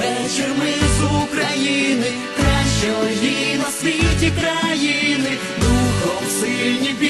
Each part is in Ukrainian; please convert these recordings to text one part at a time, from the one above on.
Вечір ми з України, кращої на світі країни, духом сильні.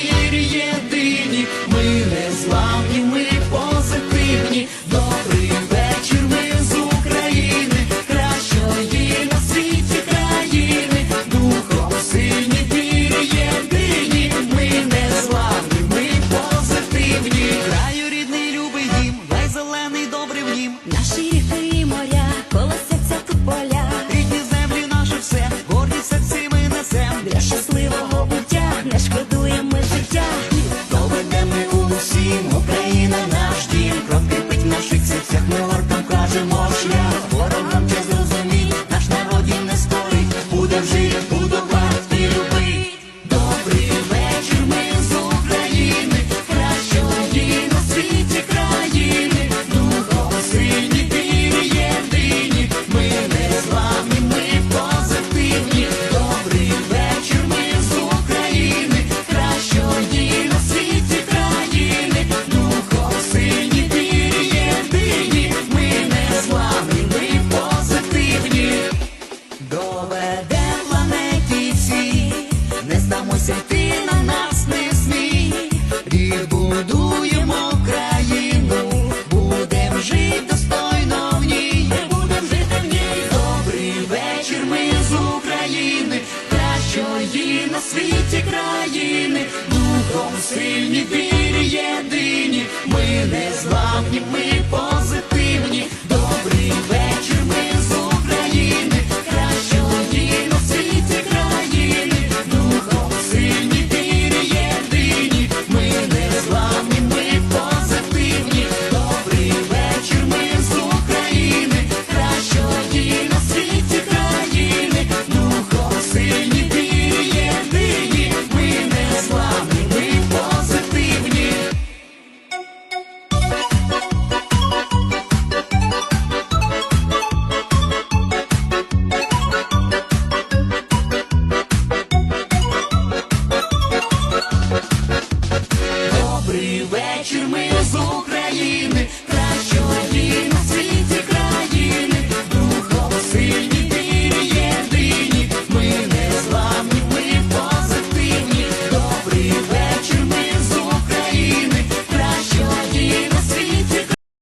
дивися, нас не смій, відбудуємо країну, будем жити достойно в ній, будем жити в ній. Добрий вечір, ми з України, кращої на світі країни, духом сильні вірі єдині, ми не зламні, ми.